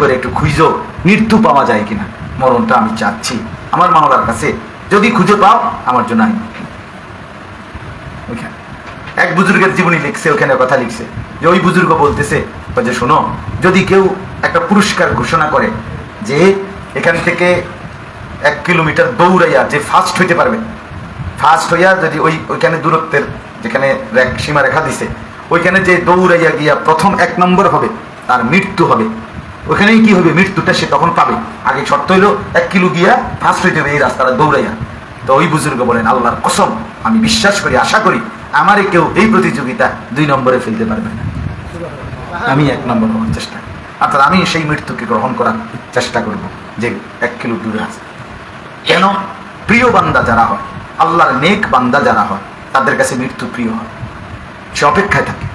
করে একটু খুঁজো মৃত্যু পাওয়া যায় কিনা। মরণটা আমি চাচ্ছি। আমার মাওলার কাছে যদি খুঁজে পাও, আমার জন্য আইন। এক বুজুর্গের জীবনী লিখছে ওখানে কথা লিখছে। যে ওই বুজুর্গ বলতেছে যে শোনো, যদি কেউ একটা পুরস্কার ঘোষণা করে যে এখান থেকে এক কিলোমিটার দৌড়াইয়া যে ফার্স্ট হইতে পারবে ফার্স্ট হইয়া যদি ওই, ওইখানে দূরত্বের যেখানে সীমা রেখা দিছে, ওইখানে যে দৌড়াইয়া গিয়া প্রথম এক নম্বর হবে, তার মৃত্যু হবে ওখানেই কি হবে? মৃত্যুটা সে তখন পাবে। আগে শর্ত হইল, এক কিলো গিয়া ফার্স্ট হইতে হবে এই রাস্তাটা দৌড়াইয়া। তো ওই বুজুর্গ বলেন, আল্লাহর কসম, আমি বিশ্বাস করি, আশা করি, আমারে কেউ এই প্রতিযোগিতা দুই নম্বরে ফেলতে পারবে না। আমি এক নম্বর হওয়ার চেষ্টা। অর্থাৎ আমি সেই মৃত্যুকে গ্রহণ করার চেষ্টা করব, যে এক কিলো দূরে আছে। কেন? প্রিয় বান্দা যারা হয়, আল্লাহর নেক বান্দা যারা হয়, তাদের কাছে মৃত্যু প্রিয় হয়। সে অপেক্ষায় থাকে।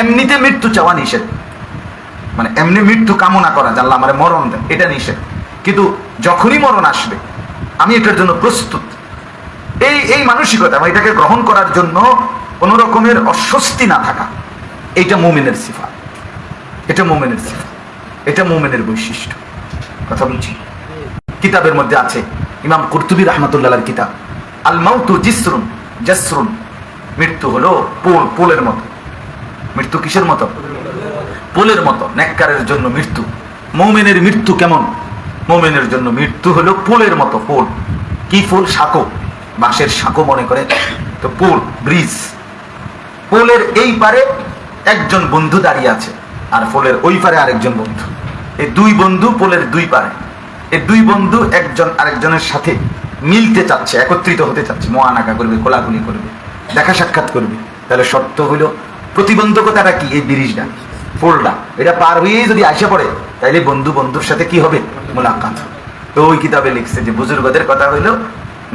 এমনিতে মৃত্যু চাওয়া নিষেধ। মানে এমনি মৃত্যু কামনা করা আল্লাহ আমার মরণ দেন, এটা নিষেধ। কিন্তু যখনই মরণ আসবে, আমি এটার জন্য প্রস্তুত। এই এই মানসিকতা বা এটাকে গ্রহণ করার জন্য কোন রকমের অস্বস্তি না থাকা, এইটা মোমেনের সিফা এটা মোমেনের সিফা এটা মোমেনের বৈশিষ্ট্য। কথা বলছি? কিতাবের মধ্যে আছে, ইমাম কুরতুবি রহমতুল্লাহ কিতাব আল মাউতু জিসরুন, জাসরুন, মৃত্যু হলো পোল, পোলের মতো। মৃত্যু কিসের মতো? পোলের মতো নেককারের জন্য মৃত্যু। মৌমেনের মৃত্যু কেমন? মৌমেনের জন্য মৃত্যু হলো পোলের মতো পোল কি ফুল? সাঁকো। বাঁশের সাঁকো মনে করে। তো পোল ব্রিজ। পোলের এই পারে একজন বন্ধু দাঁড়িয়ে আছে, আর পোলের ওই পারে আরেকজন বন্ধু। এই দুই বন্ধু পোলের দুই পারে। এই দুই বন্ধু একজন আরেকজনের সাথে মিলতে চাচ্ছে, একত্রিত হতে চাচ্ছে। মোয়ানাকা করবে কোলাগুলি করবে, দেখা সাক্ষাৎ করবে। তাহলে শর্ত হলো, প্রতিবন্ধকতাটা কি? এই ব্রিজটা। পোলটা এটা পার হয়েই যদি আসে পড়ে তাহলে বন্ধু বন্ধুর সাথে কি হবে? মোলাকাত। তো ওই কিতাবে লিখছে যে, বুজুর্গদের কথা হইল,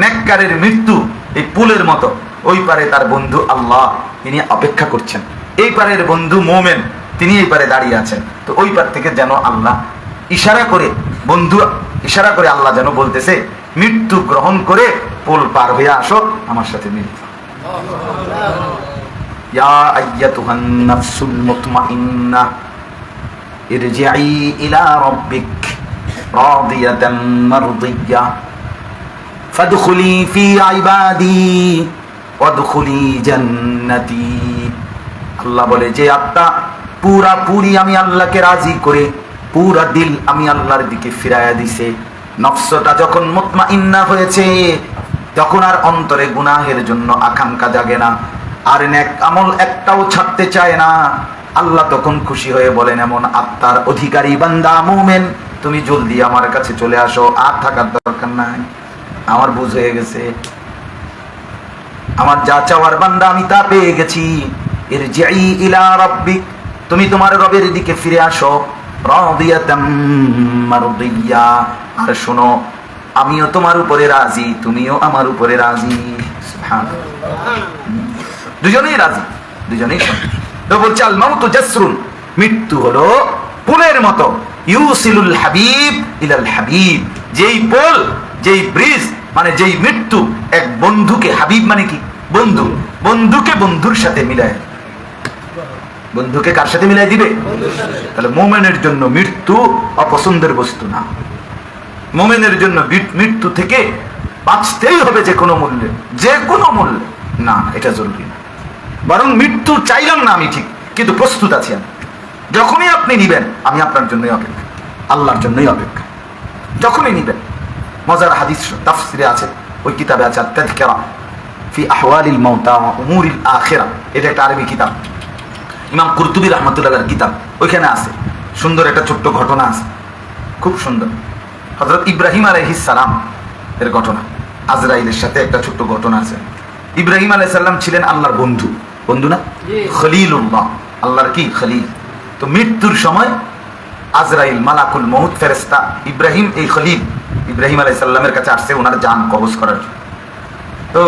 নেককারের মৃত্যু এই পুলের মতো। ওই পারে তার বন্ধু আল্লাহ, তিনি অপেক্ষা করছেন। এই পারের বন্ধু মোমেন, তিনি এই পারে দাঁড়িয়ে আছেন। তো ওই পার থেকে যেন আল্লাহ ইশারা করে, বন্ধু ইশারা করে আল্লাহ যেন বলতেছে, মৃত্যু গ্রহণ করে পোল পার হয়ে আসো, আমার সাথে মিলিত জান্নাতি আল্লাহ বলে, যে আত্মা পুরা পুরি আমি আল্লাহকে রাজি করে, পুরা দিল আমি আল্লাহর দিকে ফিরাইয়া দিছে। নফসটা যখন মুতমাইন্না হয়েছে, তখন আর অন্তরে গুনাহের জন্য আকাঙ্ক্ষা জাগে না। আর নেক আমল একটাও ছাড়তে চায় না। আল্লাহ তখন খুশি হয়ে বলেন, এমন আত্মার অধিকারী বান্দা, মুমেন, তুমি জলদি আমার কাছে চলে আসো, আর থাকার দরকার নাই। আমার বুঝ হয়ে গেছে। আমার যা চাওয়ার বান্দা, আমি তা পেয়ে গেছি। এর যাই ইলা রাব্বিক, তুমি তোমার রবের দিকে ফিরে আসো। আর শোনো, আমিও তোমার উপরে রাজি, তুমিও আমার উপরে রাজি। দুজনেই রাজি, দুজনেই তো বলছে, আল মাউতু জাসরুন। মৃত্যু হলো পুলের মতো। ইউসিলুল হাবিব ইলাল হাবিব। যেই পোল, যেই ব্রিজ মানে যেই মৃত্যু, এক বন্ধুকে, হাবিব মানে কি? বন্ধু। বন্ধুকে বন্ধুর সাথে মিলায়। বন্ধুকে কার সাথে মিলাই দিবে? তাহলে মোমেনের জন্য মৃত্যু অপছন্দের বস্তু না। মোমেনের জন্য মৃত্যু থেকে বাঁচতেই হবে যে কোনো মূল্যে। যে কোনো মূল্যে। না, এটা জরুরি না। বরং মৃত্যু চাইলাম না আমি ঠিক, কিন্তু প্রস্তুত আছি আমি। যখনই আপনি নিবেন, আমি আপনার জন্যই অপেক্ষা, আল্লাহর জন্যই অপেক্ষা। যখনই নিবেন, মজার হাদিস তাফসিরে আছে, ওই কিতাবে আছে আত্মাধিকারা ফি আহওয়ালিল মাউতা উমুরিল আখিরা। এটা একটা আরবি কিতাব। ইমাম কুরতুবি রহমতুল্লাহর কিতাব, ওইখানে আছে। সুন্দর একটা ছোট্ট ঘটনা আছে। খুব সুন্দর। হজরত ইব্রাহিম সালাম এর ঘটনা, আজরাইলের সাথে একটা ছোট্ট ঘটনা আছে। ইব্রাহিম আলাই সাল্লাম ছিলেন আল্লাহর বন্ধু। বন্ধু না খলিলুল্লাহ, আল্লাহর কি? খলিল। তো মৃত্যুর সময় আজরাইল মালাকুল মহুদ ফেরেস্তা ইব্রাহিম, এই খলিল ইব্রাহিম আলাই সাল্লামের কাছে আসছে, ওনার জান কবজ করার জন্য। তো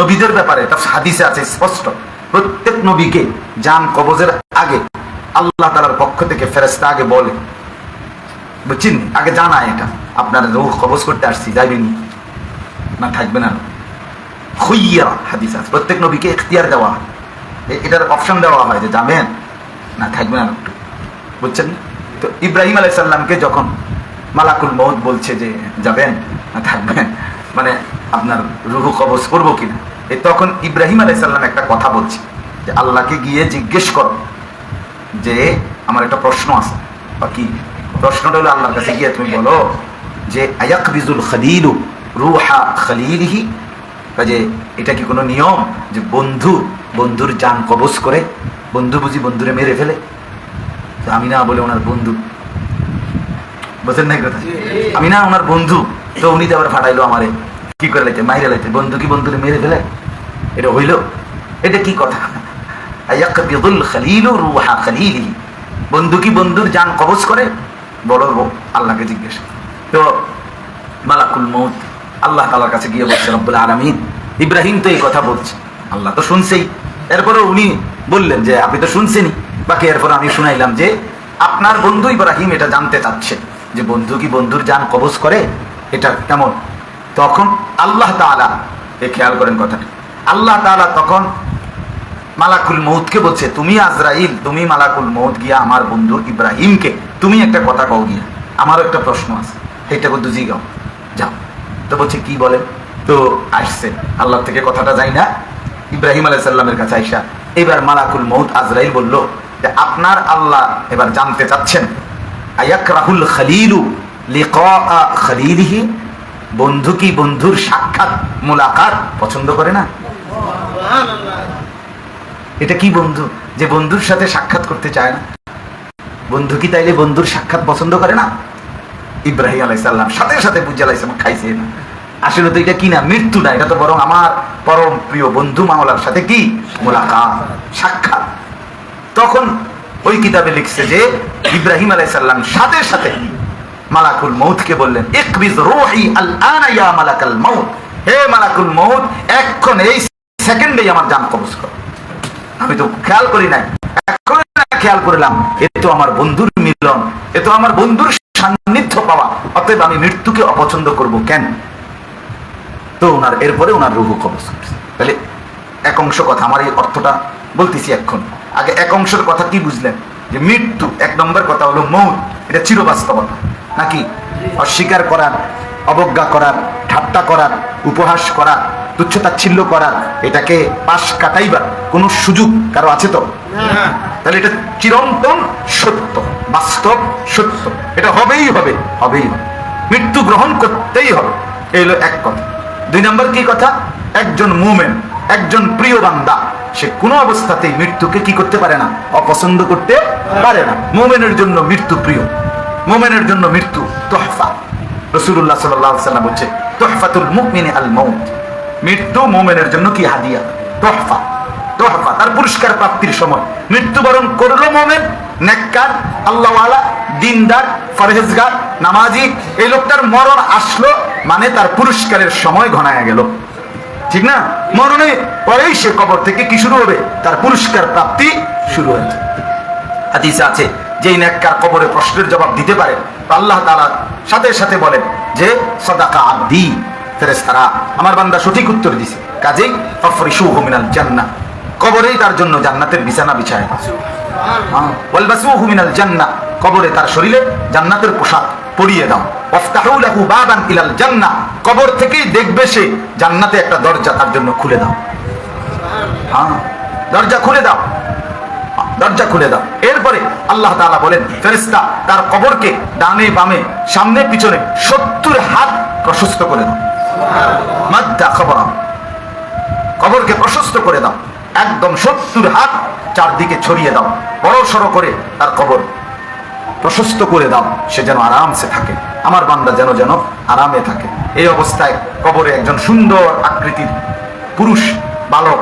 নবীদের ব্যাপারে, এটা হাদিসে আছে, স্পষ্ট। প্রত্যেক নবীকে জান কবজের আগে আল্লাহ তালার পক্ষ থেকে ফেরেস্তা আগে বলে। বুঝছেন? আগে জানায় এটা। আপনার রুহ কবজ করতে আসছি, যাইবেন না? থাকবে না। খুইয়া হাদিস আছে। প্রত্যেক নবীকে এখতিয়ার দেওয়া হয়। এটার অপশন দেওয়া হয় যে যাবেন। না, থাকবেন আর একটু। বুঝছেন? তো ইব্রাহিম আলাইসাল্লামকে যখন মালাকুল মৌত বলছে যে যাবেন, না, থাকবেন মানে আপনার রুহু কবজ করব কিনা? এই তখন ইব্রাহিম আলাইসাল্লাম একটা কথা বলছি যে আল্লাহকে গিয়ে জিজ্ঞেস করো যে, আমার একটা প্রশ্ন আছে। বা কি? প্রশ্নটা হলো আল্লাহর কাছে গিয়ে তুমি বলো যে, আয়াকবিজুল খালিলু রুহা খালিলিহি? যে, এটা কি কোনো নিয়ম যে বন্ধু বন্ধুর যান কবজ করে, বন্ধু বুঝি বন্ধুরে মেরে ফেলে। আমি না বলে ওনার বন্ধু। বুঝেন নাই কথা? আমি না ওনার বন্ধু। তো উনি তো আবার ফাটাইলো আমারে। কি করে লাইতে? মাইরে লাইতে। বন্ধু কি বন্ধুরে মেরে ফেলে? এটা হইল? এটা কি কথা? বন্ধু কি বন্ধুর যান কবজ করে? বড় আল্লাহকে জিজ্ঞেস। তো মালাকুল মৌত আল্লাহ তালার কাছে গিয়ে বলছে, রব্বুল আলমিন। ইব্রাহিম তো এই কথা বলছে। আল্লাহ তো শুনছেই। এরপরে উনি বললেন যে, আপনি তো শুনছেনই। বাকি এরপর আমি শুনাইলাম যে, আপনার বন্ধু ইব্রাহিম এটা জানতে চাচ্ছে যে, বন্ধু কি বন্ধুর যান কবজ করে? এটা কেমন? তখন আল্লাহ তাআলা, এ খেয়াল করেন কথাটা, আল্লাহ তাআলা তখন মালাকুল মৌতকে বলছে, তুমি আজরাইল, তুমি মালাকুল মৌত গিয়া আমার বন্ধু ইব্রাহিমকে, তুমি একটা কথা কও গিয়া, আমারও একটা প্রশ্ন আছে সেইটা বন্ধু জিগাও, যাও। তো বলছে, কি বলেন? তো আসছে আল্লাহ থেকে কথাটা যাই না ইব্রাহিম আলাইসাল্লামের কাছে আইসা এবার মালাকুল মৌত আজরাইল বলল যে আপনার আল্লাহ এবার জানতে চাচ্ছেন আয়াক রাহুল খালিলু খালিলিহি? বন্ধু কি বন্ধুর সাক্ষাৎ মোলাকাত পছন্দ করে না? এটা কি বন্ধু যে বন্ধুর সাথে সাক্ষাৎ করতে চায় না? বন্ধু কি তাইলে বন্ধুর সাক্ষাৎ পছন্দ করে না? ইব্রাহিম আলাইসাল্লাম সাথে সাথে বুঝে আলাইসাল্লাম খাইছে না। আসলে তো এটা কি না? মৃত্যু না, এটা তো বরং আমার পরম প্রিয় বন্ধু মাওলার সাথে কি? মোলাকাত, সাক্ষাৎ। তখন ওই কিতাবে লিখছে যে, ইব্রাহিম আলাইসাল্লাম সাথে সাথে মালাকুল মৌতকে বললেন রুহি আল আনা ইয়া মালাকাল মৌত হে মালাকুল মৌত এখন এই আমার জান কবজ করো। আমি তো খেয়াল করি নাই এখন খেয়াল করলাম, এ তো আমার বন্ধুর মিলন, এ তো আমার বন্ধুর সান্নিধ্য পাওয়া, অতএব আমি মৃত্যুকে অপছন্দ করব কেন? তো ওনার এরপরে ওনার রুহু কবজ করছে তাহলে এক অংশ কথা আমার এই অর্থটা বলতেছি এখন। আগে এক অংশের কথা কি বুঝলেন? যে মৃত্যু এক নম্বর কথা হলো মৌত। এটা চিরবাস্তবতা নাকি? অস্বীকার করার অবজ্ঞা করার ঠাট্টা করার উপহাস করার তুচ্ছতাচ্ছিল্য করার এটাকে পাশ কাটাইবার কোনো সুযোগ কারও আছে তো? তাহলে এটা চিরন্তন সত্য বাস্তব সত্য। এটা হবেই হবে হবেই হবে। মৃত্যু গ্রহণ করতেই হবে। এই হলো এক কথা। দুই নম্বর কি কথা? একজন মুমেন, একজন প্রিয় বান্দা, সে কোনো অবস্থাতেই মৃত্যুকে কি করতে পারে না? অপছন্দ করতে পারে না। মোমেনের জন্য মৃত্যু প্রিয়। মোমেনের জন্য মৃত্যু তোহফা। রসুল্লাহ সাল্লাম বলছে, তোহফাতুল মুকমিনে আল মৌত মৃত্যু মোমেনের জন্য কি হাদিয়া? তোহফা। তোহফা, তার পুরস্কার প্রাপ্তির সময়। মৃত্যুবরণ করল মোমেন, নেককার, আল্লাহওয়ালা, দিনদার, ফরহেজগার, নামাজি। এই লোকটার মরণ আসলো মানে তার পুরস্কারের সময় ঘনায় গেল। ঠিক না? মরণে পরেই সে কবর থেকে কি শুরু হবে? তার পুরস্কার প্রাপ্তি শুরু হয়েছে হাদিসে আছে যেই নেককার কবরে প্রশ্নের জবাব দিতে পারে আল্লাহ তাআলা সাথে সাথে বলেন যে সদাকা আব্দি ফেরেশতারা আমার বান্দা সঠিক উত্তর দিছে। কাজেই ফাফরিশুহু মিনাল জান্নাহ কবরেই তার জন্য জান্নাতের বিছানা বিছায় হ্যাঁ, ওয়ালবাসুহু মিনাল জান্নাহ কবরে তার শরীরে জান্নাতের পোশাক পরিয়ে দাও। কবর থেকেই দেখবে সে জান্নাতে একটা দরজা তার জন্য খুলে দাও। হ্যাঁ দরজা খুলে দাও। দরজা খুলে দাও। এরপরে আল্লাহ তাআলা বলেন, ফেরেশতা তার কবরকে ডানে বামে, সামনে পিছনে সত্তর হাত প্রশস্ত করে দাও। খবর। কবরকে প্রশস্ত করে দাও। একদম সত্তর হাত চারদিকে ছড়িয়ে দাও। বড় সড়ো করে তার কবর প্রশস্ত করে দাও, সে যেন আরামসে থাকে। আমার বান্দা যেন যেন আরামে থাকে। এই অবস্থায় কবরে একজন সুন্দর আকৃতির পুরুষ বালক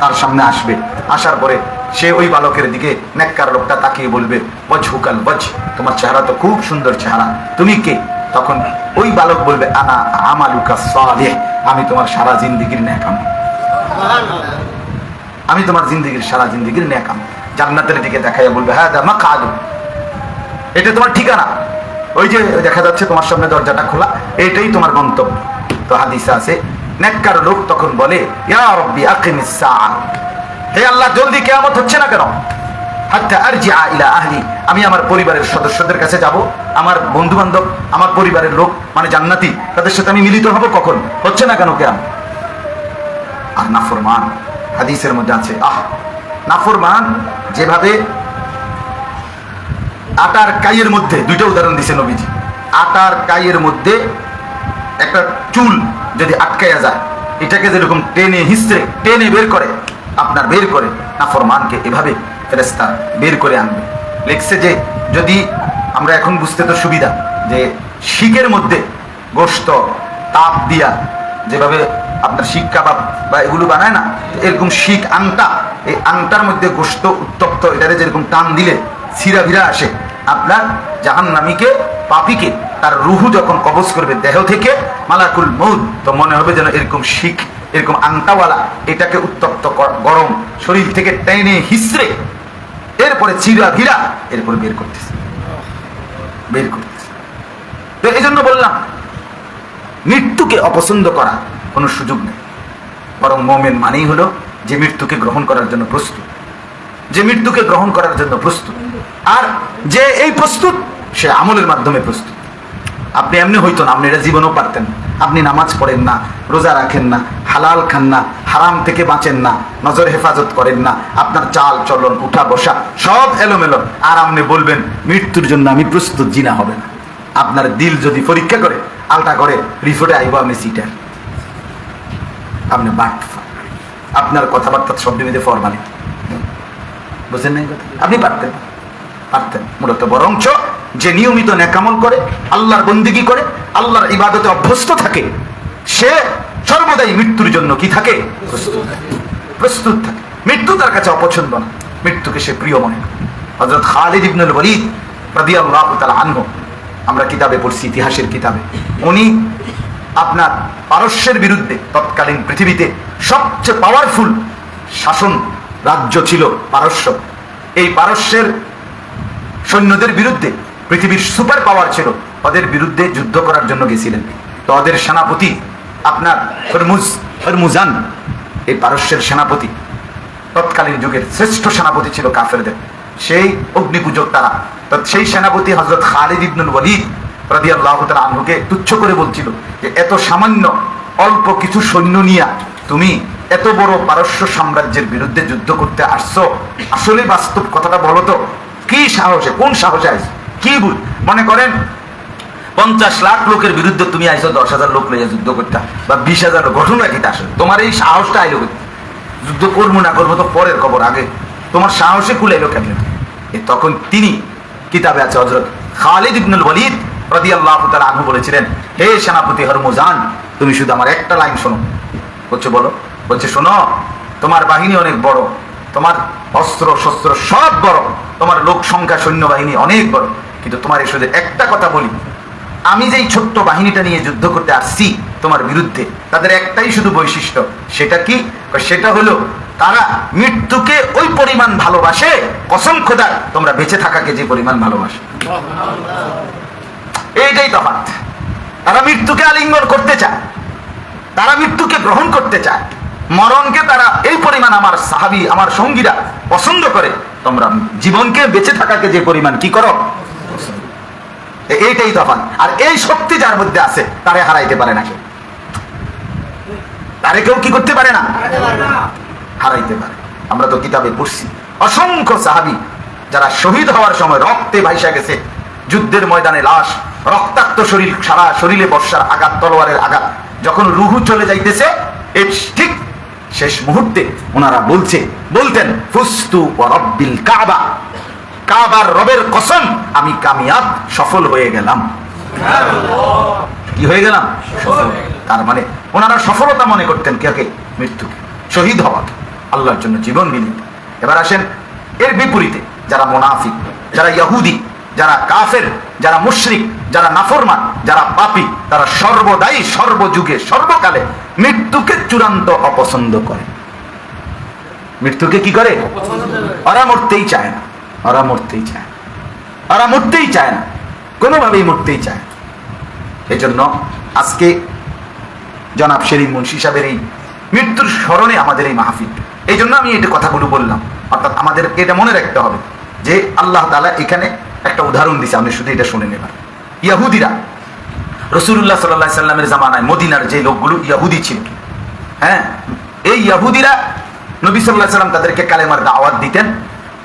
তার সামনে আসবে। আসার পরে সে ওই বালকের দিকে নেককার লোকটা তাকিয়ে বলবে বজ হুকাল বজ তোমার চেহারা তো খুব সুন্দর চেহারা। তুমি কে? তখন ওই বালক বলবে, আনা আমালুকা সালেহ, আমি তোমার সারা জিন্দিগির ন্যাকাম আমি তোমার জিন্দিগির, সারা জিন্দিগির ন্যাকাম জান্নাতের দিকে দেখাইয়া বলবে হ্যাঁ দা মাকাদু এটা তোমার ঠিকানা। ওই যে দেখা যাচ্ছে তোমার সামনে দরজাটা খোলা, এটাই তোমার গন্তব্য। তো হাদিসে আছে, নেককার লোক তখন বলে হে আল্লাহ, জলদি কিয়ামত হচ্ছে না কেন? আমি আমার পরিবারের সদস্যদের কাছে যাব। আমার বন্ধু বান্ধব আমার পরিবারের লোক মানে জান্নাতি, তাদের সাথে আমি মিলিত হব কখন? হচ্ছে না কেন কেন আর নাফরমান, হাদিসের মধ্যে আছে, আহ, নাফরমান যেভাবে আটার কাইয়ের মধ্যে, দুইটা উদাহরণ দিছে নবীজি। আটার কাইয়ের মধ্যে একটা চুল যদি আটকাইয়া যায়, এটাকে যেরকম টেনে হিস্ট্রে টেনে বের করে, আপনার বের করে, নাফরমানকে এভাবে ফেরেস্তা বের করে আনবে। লিখছে যে, যদি আমরা এখন বুঝতে তো সুবিধা যে শিখের মধ্যে গোস্ত তাপ দিয়া যেভাবে আপনার শিখ কাবাব বা এগুলো বানায় না, এরকম শিখ আংটা, এই আংটার মধ্যে গোস্ত উত্তপ্ত, এটারে যেরকম টান দিলে, ছিঁড়া ভিড়া আসে আপনার জাহান্নামীকে, পাপিকে তার রুহু যখন কবজ করবে দেহ থেকে, মালাকুল মৌদ তো মনে হবে যেন এরকম শিখ, এরকম আংটাওয়ালা, এটাকে উত্তপ্ত গরম শরীর থেকে টেনে হিসড়ে এরপরে চিরা ভিড়া এরপরে বের করতেছে। বের করতেছে। তো এই জন্য বললাম, মৃত্যুকে অপছন্দ করা কোনো সুযোগ নেই। বরং মোমেন মানেই হলো যে মৃত্যুকে গ্রহণ করার জন্য প্রস্তুত। যে মৃত্যুকে গ্রহণ করার জন্য প্রস্তুত। আর যে এই প্রস্তুত, সে আমলের মাধ্যমে প্রস্তুত। আপনি এমনি হইতো না, আপনি এটা জীবনও পারতেন আপনি নামাজ পড়েন না, রোজা রাখেন না, হালাল খান না, হারাম থেকে বাঁচেন না, নজর হেফাজত করেন না, আপনার চাল, চলন, উঠা, বসা, সব এলোমেলো। আর আপনি বলবেন, মৃত্যুর জন্য আমি প্রস্তুত, জিনা হবে না। আপনার দিল যদি পরীক্ষা করে আলটা করে রিপোর্টে আইব আপনি সিটার। আপনি বাট আপনার কথাবার্তা শব্দ মেয়েদের ফরমালি বুঝেন নাই? কথা? আপনি পারতেন পারতেন। মূলত বরঞ্চ যে নিয়মিত নেকামল করে, আল্লাহর বন্দিগি করে, আল্লাহর ইবাদতে অভ্যস্ত থাকে, সে সর্বদাই মৃত্যুর জন্য কি থাকে? প্রস্তুত থাকে। মৃত্যু তার কাছে অপছন্দ না। মৃত্যুকে সে প্রিয় মনে হজরত খালিদ ইবনুল ওয়ালিদ রাদিয়াল্লাহু তাআলা আনহু, আমরা কিতাবে পড়ছি, ইতিহাসের কিতাবে। উনি আপনার পারস্যের বিরুদ্ধে তৎকালীন পৃথিবীতে সবচেয়ে পাওয়ারফুল শাসন রাজ্য ছিল পারস্য। এই পারস্যের সৈন্যদের বিরুদ্ধে পৃথিবীর সুপার পাওয়ার ছিল। ওদের বিরুদ্ধে যুদ্ধ করার জন্য গেছিলেন। তো ওদের সেনাপতি আপনার হরমুজ, হরমুজান, এই পারস্যের সেনাপতি, তৎকালীন যুগের শ্রেষ্ঠ সেনাপতি ছিল কাফেরদের। সেই অগ্নিপূজক তারা সেই সেনাপতি হজরত খালিদ ইবনুল ওয়ালিদ রাদিয়াল্লাহু তাআলা আনহুকে তুচ্ছ করে বলছিল যে, এত সামান্য অল্প কিছু সৈন্য নিয়া তুমি এত বড় পারস্য সাম্রাজ্যের বিরুদ্ধে যুদ্ধ করতে আসছো? আসলে বাস্তব কথাটা বলো তো। কি সাহসে, কোন সাহসে আইস কি বুঝ? মনে করেন, পঞ্চাশ লাখ লোকের বিরুদ্ধে তুমি আইসো দশ হাজার লোক লইয়া যুদ্ধ করতে, বা বিশ হাজার লোক, ঘটনা কি আসলে? তোমার এই সাহসটা আইলো যুদ্ধ করব না করব তো পরের খবর আগে। তোমার সাহসে কুলাইলো কেন তখন তিনি কিতাবে আছে হজরত খালিদ ইবনুল ওয়ালিদ রাদিয়াল্লাহু তাআলা আনহু বলেছিলেন, হে সেনাপতি হরমুজান, তুমি শুধু আমার একটা লাইন শোনো। বলছে বলো। বলছে শোনো তোমার বাহিনী অনেক বড় তোমার অস্ত্র শস্ত্র সব বড় তোমার লোক সংখ্যা সৈন্যবাহিনী অনেক বড়। কিন্তু তোমার শুধু একটা কথা বলি আমি যেই ছোট্ট বাহিনীটা নিয়ে যুদ্ধ করতে আসছি তোমার বিরুদ্ধে তাদের একটাই শুধু বৈশিষ্ট্য সেটা কি? সেটা হলো তারা মৃত্যুকে ওই পরিমাণ ভালোবাসে কসম খোদা তোমরা বেঁচে থাকাকে যে পরিমাণ ভালোবাসে। এইটাই তফাত তারা মৃত্যুকে আলিঙ্গন করতে চায়। তারা মৃত্যুকে গ্রহণ করতে চায়। মরণকে তারা এই পরিমাণ আমার সাহাবি, আমার সঙ্গীরা পছন্দ করে। তোমরা জীবনকে বেঁচে থাকাকে যে পরিমাণ কি করো? এইটাই তফাৎ। আর এই শক্তি যার মধ্যে আছে, তারে হারাইতে পারে না কেউ। তারে কেউ কি করতে পারে না? হারাইতে পারে। আমরা তো কিতাবে পড়ছি। অসংখ্য সাহাবি যারা শহীদ হওয়ার সময় রক্তে ভাইসা গেছে। যুদ্ধের ময়দানে লাশ, রক্তাক্ত শরীর, সারা শরীরে বর্ষার আঘাত, তলোয়ারের আঘাত। যখন রুহু চলে যাইতেছে ঠিক শেষ মুহূর্তে ওনারা বলছে, বলতেন, ফুস্তু রব্বিল কাবা। কাবার রবের কসম, আমি কামিয়াব, সফল হয়ে গেলাম। কি হয়ে গেলাম? তার মানে ওনারা সফলতা মনে করতেন কে মৃত্যুকে। শহীদ হওয়া আল্লাহর জন্য জীবন বিলীন। এবার আসেন এর বিপরীতে, যারা মোনাফিক, যারা ইয়াহুদি, যারা কাফের, যারা মুশরিক, যারা নাফরমান যারা পাপী, তারা সর্বদাই, সর্বযুগে, সর্বকালে মৃত্যুকে চূড়ান্ত অপছন্দ করে। মৃত্যুকে কি করে? ওরা মরতেই চায় না। ওরা মরতেই চায় না। ওরা মরতেই চায় না। কোনোভাবেই মরতেই চায় না। এজন্য আজকে জনাব শেরিন মুন্সি সাহেবের এই মৃত্যুর স্মরণে আমাদের এই মাহফিল। এই জন্য আমি এটা কথাগুলো বললাম। অর্থাৎ আমাদেরকে এটা মনে রাখতে হবে যে আল্লাহ তালা এখানে একটা উদাহরণ দিছে। আপনি শুধু এটা শুনে নেবেন। ইয়াহুদিরা রসুল্লাহ সাল্লাহ সাল্লামের জামানায় মদিনার যে লোকগুলো, ইয়াহুদি ছিল। হ্যাঁ? এই ইয়াহুদিরা নবী সাল্লাহ সাল্লাম তাদেরকে কালেমার দাওয়াত দিতেন,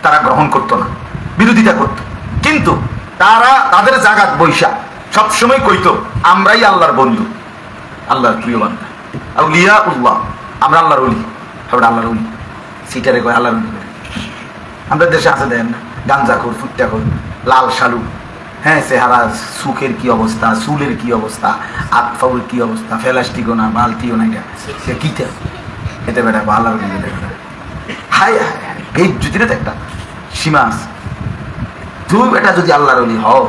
তারা গ্রহণ করতো না, বিরোধিতা করত। কিন্তু তারা তাদের জাগাত বৈশা, সবসময় কইতো, আমরাই আল্লাহর বন্ধু, আল্লাহর প্রিয় বান্ধব আউলিয়া উল্লাহ আমরা আল্লাহর উলি আমরা আল্লাহর উলি সিটারে কয়, আল্লাহর আমাদের দেশে আছে দেন না গাঞ্জাখোর ফুট্টাখোর লাল শালু হ্যাঁ চেহারা সুখের কি অবস্থা, চুলের কি অবস্থা আতফাউর কি অবস্থা ফেলাস্টিকও না বালতিও না এটা, সে কিটা এতে বেটা ভালো হাই হাই হাই এই জুতিরে তো একটা সীমা আছে। তুই এটা যদি আল্লাহর অলি হও,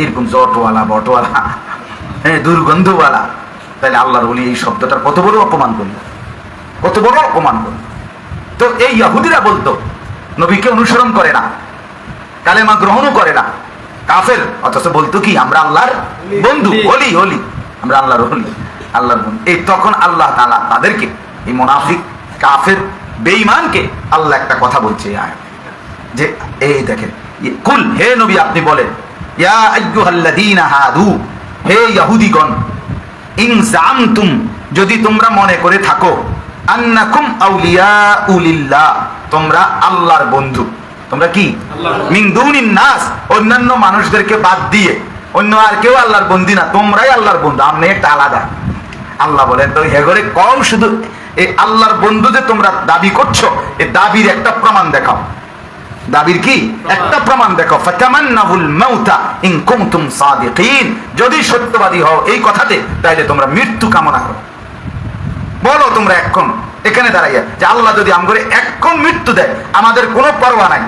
এরকম জটওয়ালা, বটওয়ালা হ্যাঁ দুর্গন্ধওয়ালা, তাহলে আল্লাহর অলি এই শব্দটার কত বড় অপমান করল? কত বড় অপমান করল? তো এই ইয়াহুদিরা বলতো, নবীকে অনুসরণ করে না, কালেমা গ্রহণও করে না। কাফের অথচ বলতো কি আমরা আল্লাহর বন্ধু হলি। হলি আমরা আল্লাহর হলি আল্লাহর বন্ধু। এই তখন আল্লাহ তাআলা তাদেরকে এই মুনাফিক কাফের বেঈমানকে আল্লাহ একটা কথা বলছে যে এই দেখেন কুল হে নবী আপনি বলেন ইয়া আইয়ুহাল্লাযীনা হাদু হে ইহুদিগণ ইন জামতুম যদি তোমরা মনে করে থাকো আন্নাকুম আউলিয়াউ লিল্লাহ তোমরা আল্লাহর বন্ধু। তোমরা কি? মিন দুনিন নাস। অন্যান্য মানুষদেরকে বাদ দিয়ে, অন্য আর কেউ আল্লাহর বন্ধু না, তোমরাই আল্লাহর বন্ধু আপনি একটা আলাদা। আল্লাহ বলেন, তো হেগরে কম শুধু এই আল্লাহর বন্ধু যে তোমরা দাবি করছ এই দাবির একটা প্রমাণ দেখাও। দাবির কি? একটা প্রমাণ দেখো ফাতামান্নাহুল মাউতা ইন কুনতুম সাদিকিন। যদি সত্যবাদী হও এই কথাতে, তাইলে তোমরা মৃত্যু কামনা করো। বলো তোমরা এখন এখানে দাঁড়াইয়া যে আল্লাহ যদি আমগরে এখন মৃত্যু দেয়, আমাদের কোনো পরোয়া নাই,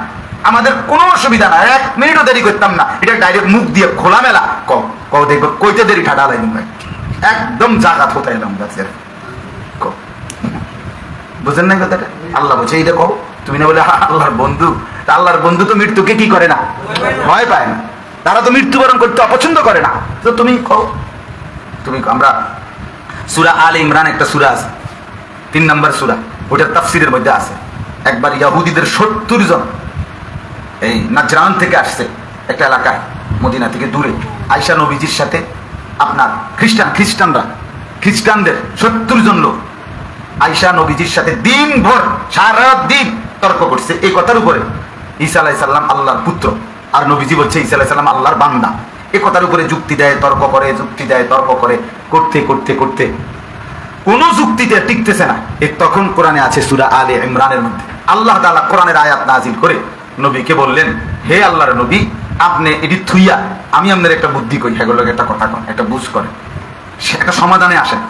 আমাদের কোনো অসুবিধা নাই, এক মিনিটও দেরি করতাম না। এটা ডাইরেক্ট মুখ দিয়ে খোলামেলা ক ক দেখব কইতে দেরি, ঠাডা লাগি একদম জাগাত হতে এলাম গাছের। বুঝেন না কথাটা? আল্লাহ বলছে এইটা কও তুমি না বলে আল্লাহর বন্ধু। তা আল্লাহর বন্ধু তো মৃত্যুকে কি করে না? ভয় পায় না। তারা তো মৃত্যুবরণ করতে অপছন্দ করে না। তো তুমি কও, তুমি। আমরা সুরা আল ইমরান একটা সুরা আছে। তিন নম্বর সুরা ওটার তাফসিরের মধ্যে আছে। একবার ইয়াহুদিদের সত্তর জন এই নাজরান থেকে আসছে একটা এলাকায়, মদিনা থেকে দূরে। আয়সা নবীজির সাথে আপনার খ্রিস্টান, খ্রিস্টানরা, খ্রিস্টানদের সত্তর জন লোক। আয়সা নবীজির সাথে দিনভর সারা দিন তর্ক করছে এই কথার উপরে। ঈসা আলাহ সাল্লাম আল্লাহর পুত্র। আর নবীজি বলছে, ঈসা আলাহ সাল্লাম আল্লাহর বান্দা। এ কথার উপরে যুক্তি দেয়, তর্ক করে, যুক্তি দেয়, তর্ক করে, করতে করতে করতে। কোন যুক্তিতে টিকতেছে না। এ তখন কোরআনে আছে সুরা আলে ইমরানের মধ্যে। আল্লাহ তাআলা কোরআনের আয়াত নাজিল করে নবীকে বললেন, হে আল্লাহর নবী, আপনি এটি থুইয়া, আমি আপনার একটা বুদ্ধি করি। সেগুলোকে একটা কথা কন, একটা বুঝ করে সে একটা সমাধানে আসেন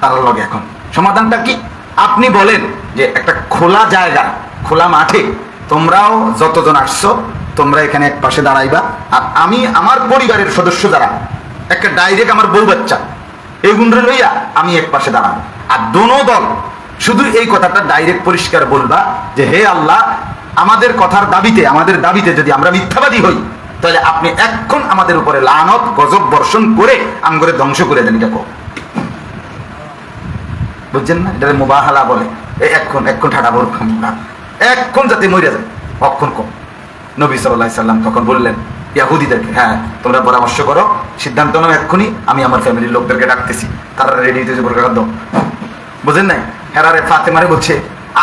তার লগে এখন। সমাধানটা কি? আপনি বলেন যে একটা খোলা জায়গা, খোলা মাঠে তোমরাও যতজন আসছো, তোমরা এখানে এক পাশে দাঁড়াইবা। আর আমি, আমার পরিবারের সদস্য যারা, একটা ডাইরেক্ট আমার বউ বাচ্চা এগুনরে লইয়া আমি এক পাশে দাঁড়াবো। আর দোনো দল শুধু এই কথাটা ডাইরেক্ট পরিষ্কার বলবা যে, হে আল্লাহ, আমাদের কথার দাবিতে, আমাদের দাবিতে যদি আমরা মিথ্যাবাদী হই, তাহলে আপনি এক্ষণ আমাদের উপরে লানত, গজব বর্ষণ করে আমগরে ধ্বংস করে দেন এটা বুঝছেন না? এটা মুবাহালা বলে। এই এক্ষণ এক্ষণ ঠাডা বড় এক্ষণ যাতে মরে যায়, অক্ষণ কম। নবী সাল্লাহ সাল্লাম তখন বললেন ইয়াহুদিদেরকে হ্যাঁ তোমরা পরামর্শ করো, সিদ্ধান্ত নাও এক্ষুনি, আমি আমার ফ্যামিলির লোকদেরকে ডাকতেছি। তারা রেডি হইতেছে বোরকা খাদ্য। বুঝেন নাই? হেরারে ফাতেমারে বলছে,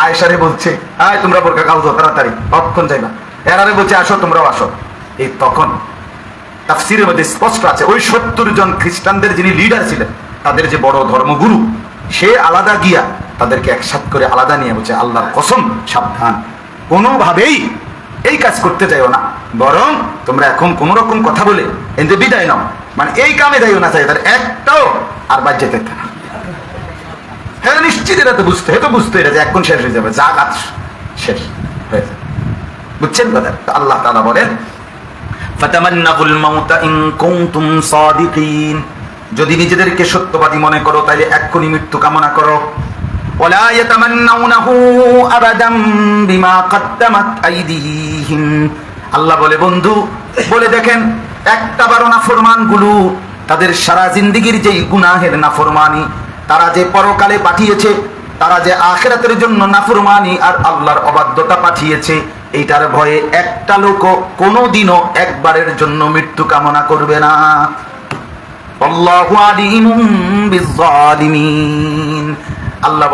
আয়েশারে বলছে, আয়, তোমরা বোরকা খাও তো তাড়াতাড়ি অক্ষণ যাইবা? হেরারে বলছে, আসো, তোমরাও আসো। এই তখন তাফসিরের মধ্যে স্পষ্ট আছে, ওই সত্তর জন খ্রিস্টানদের যিনি লিডার ছিলেন, তাদের যে বড় ধর্মগুরু, সে আলাদা গিয়া তাদেরকে একসাথ করে আলাদা নিয়ে বলছে, আল্লাহর কসম, সাবধান। কোনোভাবেই এই কাজ করতে চাইও না, বরং তোমরা এখন কোন রকম কথা বলে এতে বিদায় নাও। মানে এই কামে যাইও না চাই তার একটাও আর বাদ যেতে না। হ্যাঁ নিশ্চিত এটা তো বুঝতে এটা বুঝতে এটা যে এখন শেষ হয়ে যাবে, যা কাজ শেষ হয়ে যাবে। বুঝছেন কথা? আল্লাহ তাআলা বলেন ফাতামান্নাকুল মাউতা ইন কুনতুম সাদিকিন। যদি নিজেদেরকে সত্যবাদী মনে করো তাহলে এক্ষুনি মৃত্যু কামনা করো। ওয়ালা ইয়াতামান্নাউনাহু আবাদাম বিমা কদ্দামাত আইদিহিম। আল্লাহ বলে, বন্ধু, বলে দেখেন, একটা বারো নাফরমানগুলো তাদের সারা জিন্দিগির যেই গুনাহের নাফরমানি, তারা যে পরকালে পাঠিয়েছে, তারা যে আখেরাতের জন্য নাফরমানি আর আল্লাহর অবাধ্যতা পাঠিয়েছে, এইটার ভয়ে একটা লোকও কোনোদিনও একবারের জন্য মৃত্যু কামনা করবে না। আল্লাহু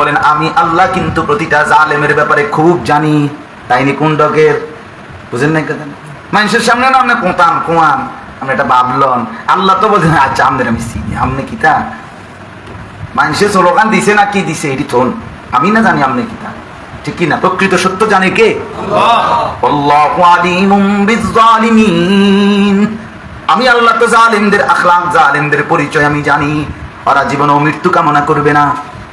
বলেন, আমি আল্লাহ কিন্তু প্রতিটা জালেমের ব্যাপারে খুব জানি তাইনি কোন ডকের বুঝেন নাই কথা? মানুষের সামনে না আপনি কোঁতান কোয়ান আপনি এটা ভাবলন আল্লাহ তো বলছেন আচ্ছা আমাদের আমি চিনি। আপনি কি তা? মানুষের স্লোগান দিছে না কি দিছে এটি থন। আমি না জানি আপনি কি তা। ঠিক কি না? প্রকৃত সত্য জানে কে? আমি আল্লাহ তো জালিমদের আখলাক জালিমদের পরিচয় আমি জানি। ওরা জীবনেও মৃত্যু কামনা করবে না।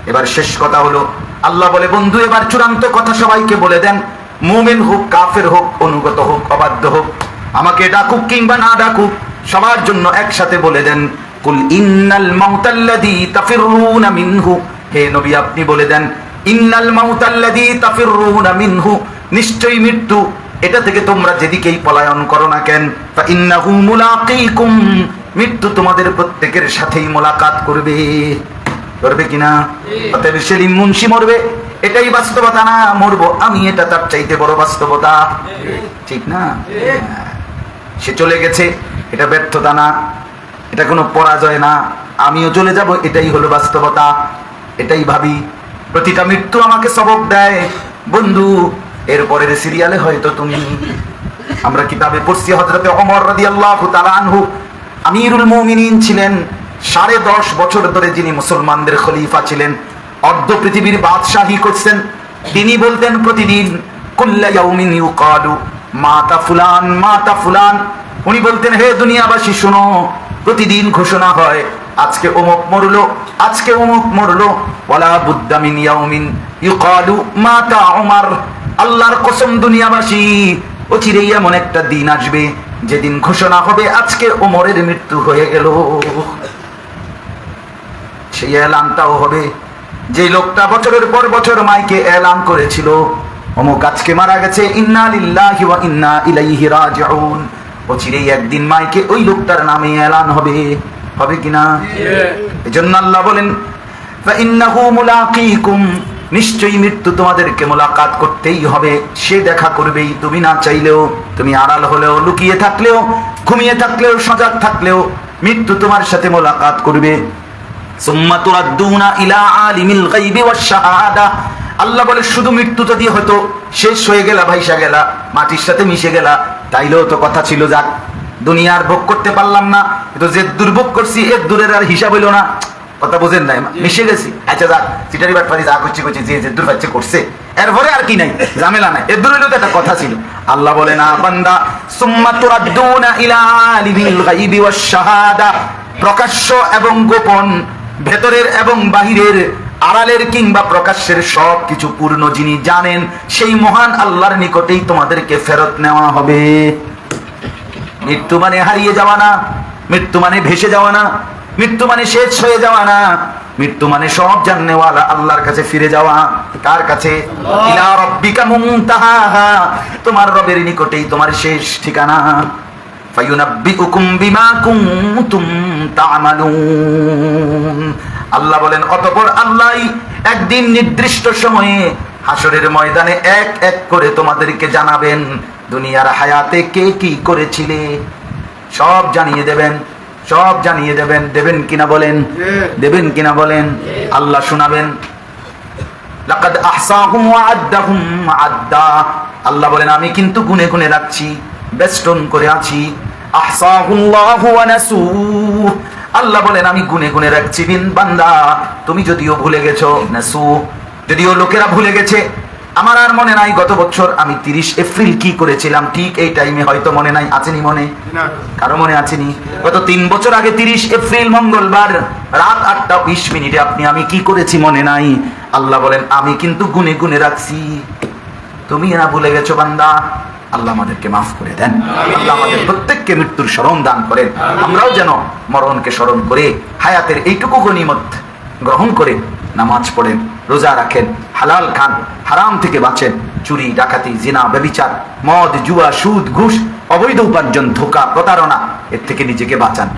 এবার শেষ কথা হলো আল্লাহ বলে বন্ধু এবার চূড়ান্ত কথা সবাইকে বলে দেন। মুমিন হোক কাফের হোক অনুগত হোক অবাধ্য হোক আমাকে ডাকুক কিংবা না ডাকুক সবার জন্য একসাথে বলে দেন কুল ইন্নাল মাউতাল্লাযী তাফিরুনা মিনহু। হে নবী আপনি বলে দেন ইন্নাল মাউতাল্লাযী তাফিরুনা মিনহু। নিশ্চয়ই মৃত্যু। এটা থেকে তোমরা যেদিকেই পলায়ন করো না কেন তা ইন্নাহু মুলাকিকুম। মৃত্যু তোমাদের প্রত্যেকের সাথেই মোলাকাত করবে। করবে কিনা? অতএব সেলিম মুন্সি মরবে। এটাই বাস্তবতা না, মরবো আমি, এটা তার চাইতে বড় বাস্তবতা। ঠিক না? সে চলে গেছে, এটা ব্যর্থতা না, এটা কোনো পরাজয় না, আমিও চলে যাব, এটাই হলো বাস্তবতা। এটাই ভাবি, প্রতিটা মৃত্যু আমাকে সবক দেয়। বন্ধু, এরপরের সিরিয়ালে হয়তো তুমি, আমরা কিতাবে পড়ছি হজরতে অমর রাদি আল্লাহ আনহু। আমিরুল মুমিনিন ছিলেন, সাড়ে দশ বছর ধরে যিনি মুসলমানদের খলিফা ছিলেন। অর্ধ পৃথিবীর বাদশাহী করছেন। তিনি বলতেন প্রতিদিন মাতা ফুলান মাতা ফুলান। উনি বলতেন, হে দুনিয়াবাসী, শোনো, প্রতিদিন ঘোষণা হয়, আজকে অমুক মরলো, আজকে অমুক মরলো। বুদ্দামিন ইয়াউমিন মাতা আল্লাহর কসম দুনিয়াবাসী, অচিরেই এমন একটা দিন আসবে, যেদিন ঘোষণা হবে, আজকে ওমরের মৃত্যু হয়ে গেল। সেই এলানটাও হবে যে লোকটা বছরের পর বছর মাইকে এলান করেছিল, অমুক আজকে মারা গেছে, ইন্না একদিন মাইকে ওই লোকটার নামে এলান হবে। হবে কিনা এজন্য আল্লাহ বলেন নিশ্চয়ই মৃত্যু তোমাদেরকে মোলাকাত করতেই হবে। সে দেখা করবেই, তুমি না চাইলেও, তুমি আড়াল হলেও, লুকিয়ে থাকলেও, ঘুমিয়ে থাকলেও, সজাগ থাকলেও মৃত্যু তোমার সাথে মোলাকাত করবে। আল্লাহ বলে, শুধু মৃত্যু যদি হতো শেষ হয়ে গেলা, ভাইসা গেলা, মাটির সাথে মিশে গেলা। তাইলেও তো কথা ছিল, যাক, দুনিয়ার ভোগ করতে পারলাম না। কিন্তু যে দুর্ভোগ করছি এর দূরের আর হিসাব হইল না। কথা বোঝেন নাই, মিশে গেছি। আচ্ছা যাক, চিটারি বাটপারি যা করছি করছি, যে যে দুর্ভাগ্য করছে। এরপরে আর কি নাই, ঝামেলা নাই। এর দূরে তো একটা কথা ছিল। আল্লাহ বলে, না, বান্দা, সুম্মা তুরাদ্দুনা ইলা আলিমিল গায়বি ওয়াশ শাহাদা। প্রকাশ্য এবং গোপন ভেতরের এবং বাহিরের আড়ালের কিংবা প্রকাশ্যের সব কিছু পূর্ণ যিনি জানেন, সেই মহান আল্লাহর নিকটেই তোমাদেরকে ফেরত নেওয়া হবে। মৃত্যু মানে হারিয়ে যাওয়া না, মৃত্যু মানে ভেসে যাওয়া না, মৃত্যু মানে শেষ হয়ে যাওয়া না, মৃত্যু মানে সব জাননেওয়ালা আল্লাহর কাছে ফিরে যাওয়া। কার কাছে? তোমার রবের নিকটেই তোমার শেষ ঠিকানা। আল্লাহ বলেন, অতঃপর আল্লাহই একদিন নির্দিষ্ট সময়ে হাসরের ময়দানে এক এক করে তোমাদেরকে জানাবেন, দুনিয়ার হায়াতে কে কি করেছিলে। সব জানিয়ে দেবেন, সব জানিয়ে দেবেন। দেবেন কিনা বলেন? দেবেন কিনা বলেন? আল্লাহ শোনাবেন। আল্লাহ বলেন, আমি কিন্তু গুনে গুনে রাখছি। বেষ্টন করে আছি। আল্লাহ বলেন আমি গুনে গুনে রাখছি বিন বান্দা। তুমি যদিও ভুলে গেছো নাসু যদিও লোকেরা ভুলে গেছে আমার আর মনে নাই গত বছর আমি তিরিশ এপ্রিল কি করেছিলাম ঠিক এই টাইমে হয়তো মনে নাই আছেনি মনে? কারও মনে আছেনি? গত তিন বছর আগে তিরিশ এপ্রিল মঙ্গলবার রাত আটটা বিশ মিনিটে আপনি আমি কি করেছি মনে নাই? আল্লাহ বলেন আমি কিন্তু গুনে গুনে রাখছি। তুমি না ভুলে গেছো বান্দা। আল্লাহ আমাদেরকে মাফ করে দেন। আল্লাহ আমাদের প্রত্যেককে মৃত্যুর স্মরণ দান করেন। আমরাও যেন মরণকে স্মরণ করে, হায়াতের এইটুকু গনিমত গ্রহণ করে নামাজ পড়েন, রোজা রাখেন, হালাল খান, হারাম থেকে বাঁচেন, চুরি, ডাকাতি, জিনা, ব্যবিচার, মদ, জুয়া, সুদ, ঘুষ, অবৈধ উপার্জন, ধোকা, প্রতারণা, এর থেকে নিজেকে বাঁচান।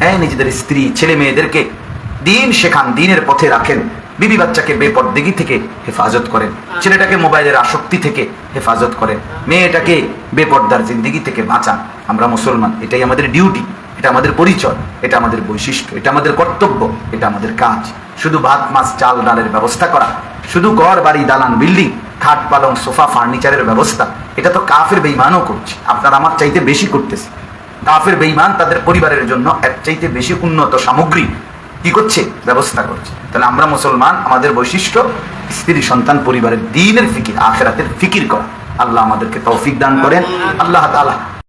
হ্যাঁ নিজেদের স্ত্রী, ছেলে, মেয়েদেরকে দিন শেখান, দিনের পথে রাখেন। বিবি বাচ্চাকে বেপরদেগি থেকে হেফাজত করেন। ছেলেটাকে মোবাইলের আসক্তি থেকে হেফাজত করেন। মেয়েটাকে বেপর্দার জিন্দিগি থেকে বাঁচান। আমরা মুসলমান এটাই আমাদের ডিউটি এটা আমাদের পরিচয় এটা আমাদের বৈশিষ্ট্য এটা আমাদের কর্তব্য এটা আমাদের কাজ। শুধু ভাত মাছ চাল ডালের ব্যবস্থা করা শুধু ঘর বাড়ি দালান বিল্ডিং খাট পালং সোফা ফার্নিচারের ব্যবস্থা এটা তো কাফের বেইমানও করছে। আপনার আমার চাইতে বেশি করতেছে কাফের বেইমান তাদের পরিবারের জন্য এক চাইতে বেশি উন্নত সামগ্রী কি করছে? ব্যবস্থা করছে। তাহলে আমরা মুসলমান, আমাদের বৈশিষ্ট্য স্ত্রী, সন্তান, পরিবারের দিনের ফিকির, আখেরাতের ফিকির করা। আল্লাহ আমাদেরকে তৌফিক দান করেন। আল্লাহ তাআলা